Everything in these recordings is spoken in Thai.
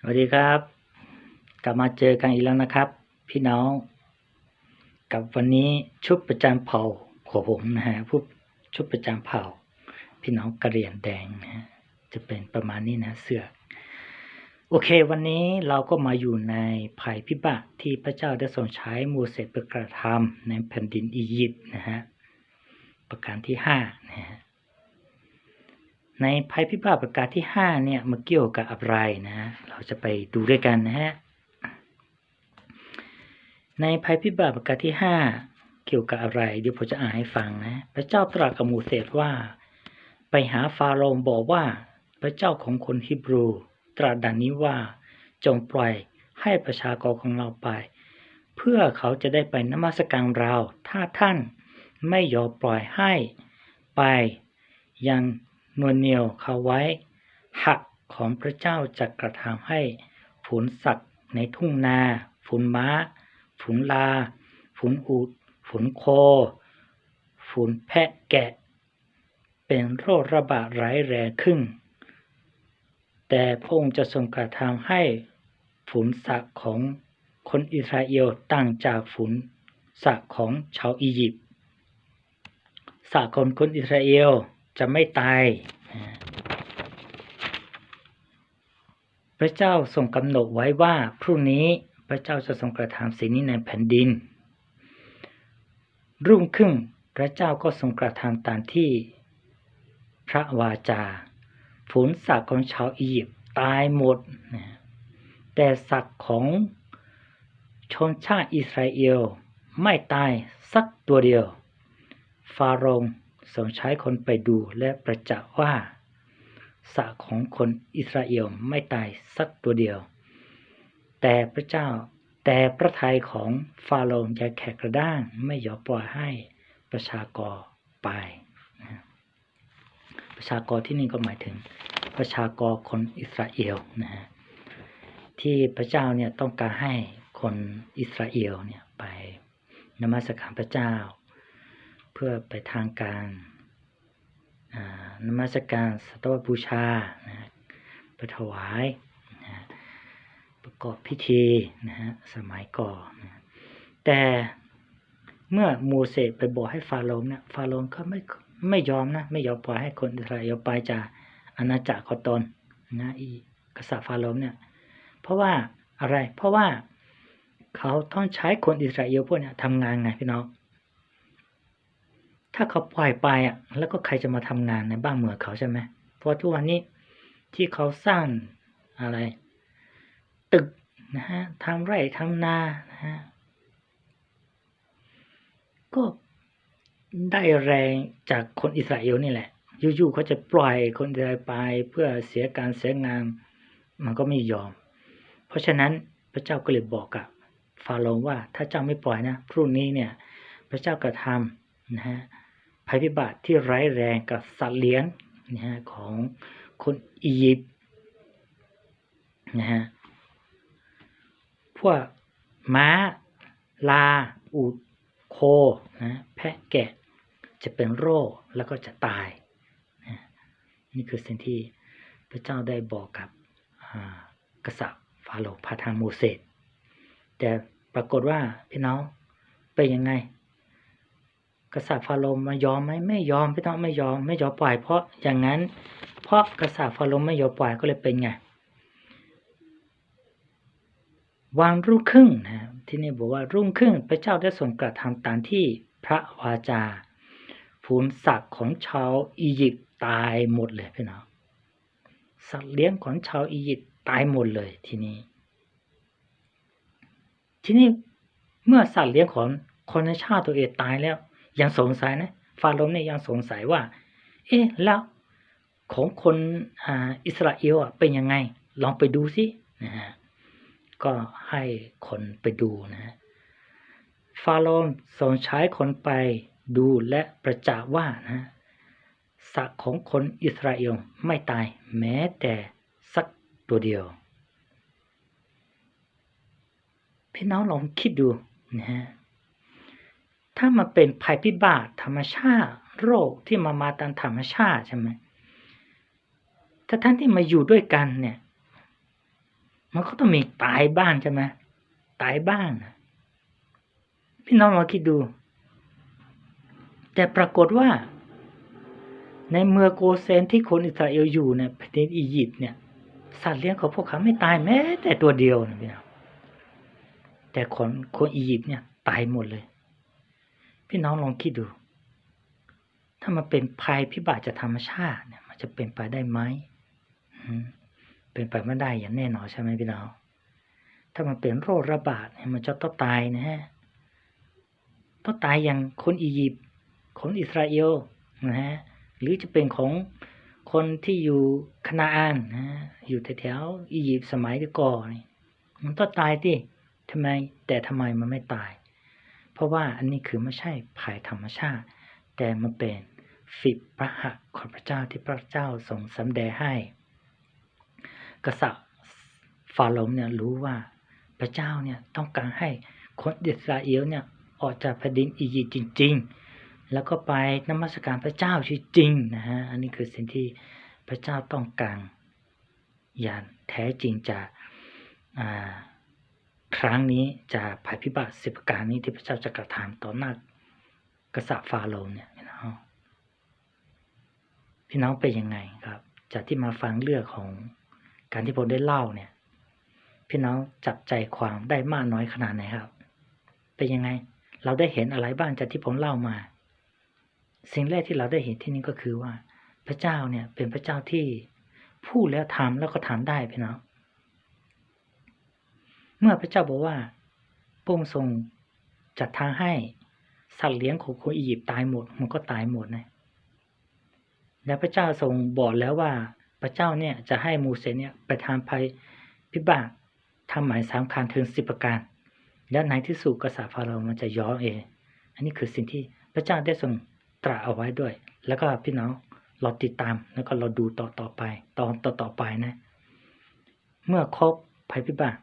สวัสดีครับ กลับมาเจอกันอีกแล้วนะครับ พี่น้อง กับวันนี้ชุดประจำเผ่าของผมนะฮะผู้ชุดประจำเผ่า พี่น้องกระเหรี่ยงแดงนะจะเป็นประมาณนี้นะเสือโอเค วันนี้เราก็มาอยู่ในภัยพิบัติที่พระเจ้าได้ทรงใช้มูเสสไปกระทำในแผ่นดินอียิปต์นะฮะประการที่ห้านะฮะ ในภัยพิบัติประการที่ห้าเนี่ยมาเกี่ยวกับอะไรนะ เราจะไปดูด้วยกันนะฮะ ในภัยพิบัติประการที่ห้าเกี่ยวกับอะไร เดี๋ยวผมจะอ่านให้ฟังนะ พระเจ้าตรัสกับมูเสสว่า ไปหาฟาโรห์บอกว่า พระเจ้าของคนฮิบรู ตรัสดังนี้ว่า จงปล่อยให้ประชากรของเราไป เพื่อเขาจะได้ไปนมัสการเรา ถ้าท่านไม่ยอมปล่อยให้ไปยัง นวลเหนียวเขาไว้ หักของพระเจ้าจะกระทำให้ฝูนสัตว์ในทุ่งนาฝูนม้าฝูนลาฝูนอูดฝูนโคฝูนแพะแกะ เป็นโรคระบาดร้ายแรงขึ้น แต่พระองค์จะทรงกระทำให้ฝูนสัตว์ของคนอิสราเอลต่างจากฝูนสัตว์ของชาวอียิปต์สัตว์ของคนอิสราเอล จะไม่ตาย พระเจ้าทรงกำหนดไว้ว่าพรุ่งนี้พระเจ้าจะทรงกระทำสิ่งนี้ในแผ่นดิน รุ่งขึ้นพระเจ้าก็ทรงกระทำตามที่พระวาจาฝูนสัตว์ของชาวอียิปต์ตายหมด แต่สัตว์ของชนชาติอิสราเอลไม่ตายสักตัวเดียว ฟาโรห์ ทรงใช้คนไปดูและประจักษ์ว่าสะของคนอิสราเอลไม่ตายสักตัวเดียว แต่พระเจ้าแต่พระทัยของฟาโรห์ยังแข็งกระด้างไม่ยอมปล่อยให้ประชากรไปนะประชากรที่นี่ก็หมายถึงประชากรคนอิสราเอลนะฮะที่พระเจ้าเนี่ยต้องการให้คนอิสราเอลเนี่ยไปนมัสการพระเจ้า พื่อไปทางการนมัสการสัตวบูชานะไปถวายนะประกอบพิธีนะฮะสมัยก่อนนะแต่เมื่อมูเสสไปบอกให้ฟาโรห์เนี่ยฟาโรห์ก็ไม่ไม่ยอมนะไม่ยอมปล่อยให้คนอิสราเอลไปจากอาณาจักรของตนนะอีกษัตริย์ฟาโรห์เนี่ยเพราะว่าอะไรเพราะว่าเขาต้องใช้คนอิสราเอลพวกเนี้ยทำงานไงพี่น้อง ถ้าเขาปล่อยไปอะ แล้วก็ใครจะมาทำงานในบ้านเมืองเขาใช่ไหมเพราะทุกวันนี้ที่เขาสร้างอะไร ตึกนะฮะทำไร่ทำนานะฮะก็ได้แรงจากคนอิสราเอลนี่แหละยู่ๆเขาจะปล่อยคนอิสราเอลไปเพื่อเสียการเสียงานมันก็ไม่ยอม เพราะฉะนั้นพระเจ้าก็เลยบอกกับฟาโรห์ว่าถ้าเจ้าไม่ปล่อยนะพรุ่งนี้เนี่ย พระเจ้ากระทำนะฮะ ภัยพิบัติที่ร้ายแรงกับสัตว์เลี้ยงนะฮะของคนอียิปต์นะฮะพวกม้า ลา อูฐโคนะแพะแกะจะเป็นโรคแล้วก็จะตายนะนี่คือสิ่งที่พระเจ้าได้บอกกับกษัตริย์ฟาโรห์พาทางโมเสสแต่ปรากฏว่าพี่น้องเป็นยังไง กษัตริย์ฟาโรห์มายอมไหมไม่ยอมพี่น้องไม่ยอมไม่ยอมปล่อย เพราะอย่างนั้น เพราะกษัตริย์ฟาโรห์ไม่ยอมปล่อยก็เลยเป็นไงวางรุ่งขึ้นนะที่นี่บอกว่ารุ่งขึ้นพระเจ้าได้ทรงกระทำตามที่พระวาจาฝูนสัตว์ของชาวอียิปต์ตายหมดเลยพี่น้องสัตว์เลี้ยงของชาวอียิปต์ตายหมดเลยทีนี้ ทีนี้เมื่อสัตว์เลี้ยงของคนในชาติตัวเองตายแล้ว ยังสงสัยนะฟาโรห์เนี่ยยังสงสัยว่า เอ๊ะแล้วของคนอ่าอิสราเอลอะเป็นยังไง ลองไปดูสินะฮะก็ให้คนไปดูนะฮะฟาโรห์ทรงใช้คนไปดูและประจักษ์ว่านะสัตว์ของคนอิสราเอลไม่ตายแม้แต่สักตัวเดียวพี่น้องลองคิดดูนะฮะ ถ้ามันเป็นภัยพิบัติธรรมชาติ โรคที่มามาตามธรรมชาติใช่ไหมถ้าท่านที่มาอยู่ด้วยกันเนี่ย มันก็ต้องมีตายบ้างใช่ไหมตายบ้างพี่น้องลองคิดดู แต่ปรากฏว่า ในเมืองโกเซนที่คนอิสราเอลอยู่เนี่ยประเทศอียิปต์เนี่ย สัตว์เลี้ยงของพวกเขาไม่ตายแม้ แต่ตัวเดียวนะพี่น้องแต่คนคนอียิปต์เนี่ย ตายหมดเลย พี่น้องลองคิดดู ถ้ามันเป็นภัยพิบัติจากธรรมชาติเนี่ย มันจะเป็นไปได้ไหมเป็นไปไม่ได้อย่างแน่นอนใช่ไหมพี่น้องถ้ามันเป็นโรคระบาดเนี่ยมันจะต้องตายนะฮะต้องตายอย่างคนอียิปต์คนอิสราเอลนะฮะหรือจะเป็นของคนที่อยู่คณาอานนะฮะอยู่แถวๆอียิปต์สมัยก่อนนี่มันต้องตายที่ทำไม แต่ทำไมมันไม่ตาย เพราะว่าอันนี้คือไม่ใช่ภัยธรรมชาติ แต่มันเป็นฟิพระหัตถ์ของพระเจ้าที่พระเจ้าทรงสำแดงให้ กษัตริย์ฟาโรห์เนี่ยรู้ว่าพระเจ้าเนี่ยต้องการให้คนอิสราเอลเนี่ยออกจากแผ่นดินอียิปต์จริง ๆ แล้วก็ไปนมัสการพระเจ้าจริงนะฮะอันนี้คือสิ่งที่พระเจ้าต้องการอย่างแท้จริงจากอ่า ครั้งนี้จากภัยพิบัติสิบประการนี้ที่พระเจ้าจะกระทำต่อหน้ากษัตริย์ฟาโรห์เนี่ยพี่น้องพี่น้องเป็นยังไงครับ จากที่มาฟังเรื่องของการที่ผมได้เล่าเนี่ย พี่น้องจับใจความได้มากน้อยขนาดไหนครับ เป็นยังไง เราได้เห็นอะไรบ้างจากที่ผมเล่ามา สิ่งแรกที่เราได้เห็นที่นี่ก็คือว่า พระเจ้าเนี่ยเป็นพระเจ้าที่พูดแล้วทำแล้วก็ทำได้พี่น้อง เมื่อพระเจ้าบอกว่าพระองค์ทรงจัดทางให้สัตว์เลี้ยงของคนอียิปต์ตายหมด มันก็ตายหมดนะและพระเจ้าทรงบอกแล้วว่า พระเจ้าเนี่ยจะให้มูเสสเนี่ยไปทำภัยพิบัติทำหมายสามคัญถึงสิบประการ แล้วในที่สุดกษัตริย์ฟาโรห์มันจะย้อนเอง อันนี้คือสิ่งที่พระเจ้าได้ทรงตรัสเอาไว้ด้วย แล้วก็พี่น้องเราติดตามแล้วก็เราดูต่อต่อไป ตอนต่อต่อไปนะ เมื่อครบภัยพิบัติ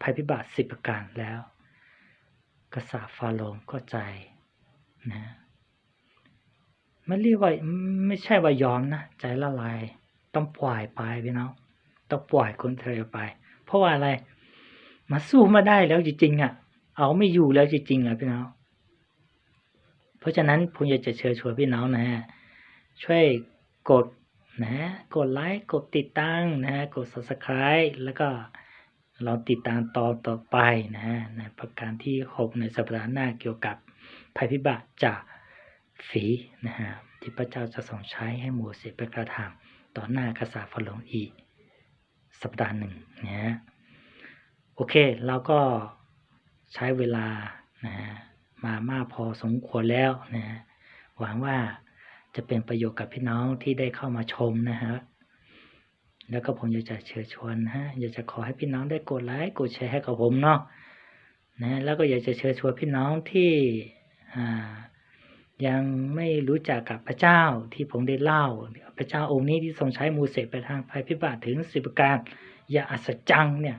ภัยพิบัติสิบประการแล้ว กษัตริย์ฟาโรห์ก็ใจนะไม่เรียกว่าไม่ใช่ว่ายอมนะใจละลาย ต้องปล่อยไปพี่น้องต้องปล่อยคนเทรไป เพราะว่าอะไร มาสู้มาได้แล้วจริงๆอะ เอาไม่อยู่แล้วจริงๆอะพี่น้องเพราะฉะนั้นผมอยากจะเชิญชวนพี่น้องนะฮะช่วยกดนะกดไลค์กดติดตั้งนะฮะกด subscribe แล้วก็ เราติดตามตอนต่อไปนะฮะในประการที่ 6 ในสัปดาห์หน้าเกี่ยวกับภัยพิบัติจากฝีนะฮะที่พระเจ้าจะทรงใช้ให้โมเสสไปกระทำต่อหน้ากษัตริย์ฟาโรห์อีก สัปดาห์หนึ่งนะฮะโอเคเราก็ใช้เวลานะฮะมามากพอสมควรแล้วนะฮะหวังว่าจะเป็นประโยชน์กับพี่น้องที่ได้เข้ามาชมนะฮะ แล้วก็ผมอยากจะเชิญชวนนะฮะอยากจะขอให้พี่น้องได้กดไลค์กดแชร์ให้กับผมเนาะนะแล้วก็อยากจะเชิญชวนพี่น้องที่อ่ายังไม่รู้จักกับพระเจ้าที่ผมได้เล่า พระเจ้าองค์นี้ที่ทรงใช้มูเสสไปทางภัยพิบัติถึงสิบประการอย่าอัศจรรย์เนี่ย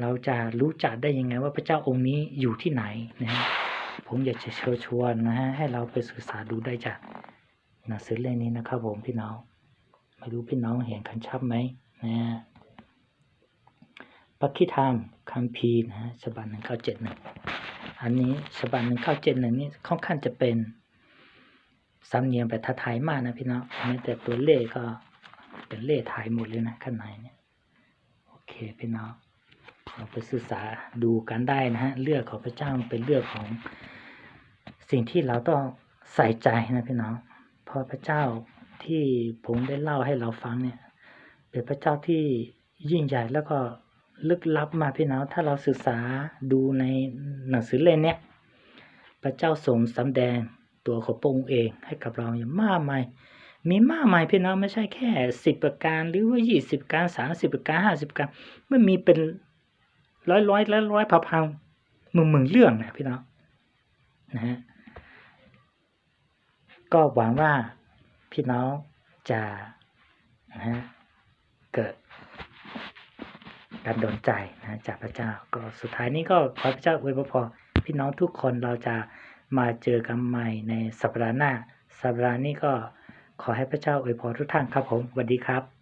เราจะรู้จักได้ยังไงว่าพระเจ้าองค์นี้อยู่ที่ไหนนะฮะผมอยากจะเชิญชวนนะฮะให้เราไปศึกษาดูได้จากหนังสือเล่มนี้นะครับผมพี่น้อง ไม่รู้พี่น้องเห็นคันชับไหมนะฮะปักขิธรรมคัมภีนะฮะฉบับหนึ่งเก้าเจ็ดหนึ่งอันนี้ฉบับหนึ่งเก้าเจ็ดหนึ่งนี่ค่อนข้างจะเป็นสำเนียงแบบไทยมากนะพี่น้องแม้แต่ตัวเลขก็เป็นเลขไทยหมดเลยนะข้างในเนี่ยโอเคพี่น้องเราไปศึกษาดูกันได้นะฮะเลือกของพระเจ้าเป็นเลือกของสิ่งที่เราต้องใส่ใจนะพี่น้องเพราะพระเจ้า ที่ผมได้เล่าให้เราฟังเนี่ย เป็นพระเจ้าที่ยิ่งใหญ่แล้วก็ลึกลับมาพี่น้องถ้าเราศึกษาดูในหนังสือเล่มเนี้ยพระเจ้าทรงสำแดงตัวของพระองค์เองให้กับเราอย่างมากมายมีมากมายพี่น้องไม่ใช่แค่สิบประการหรือว่ายี่สิบการสามสิบประการห้าสิบประการมันมีเป็นร้อยร้อยและร้อยพับพังหมื่นหมื่นเรื่องนะพี่น้องนะฮะก็หวังว่า พี่น้องจะนะฮะเกิดการโดนใจนะจากพระเจ้า ก็สุดท้ายนี้ก็ขอพระเจ้าอวยพรพี่น้องทุกคนเราจะมาเจอกันใหม่ในสัปดาห์หน้า สัปดาห์นี้ก็ขอให้พระเจ้าอวยพรทุกท่านครับผมสวัสดีครับ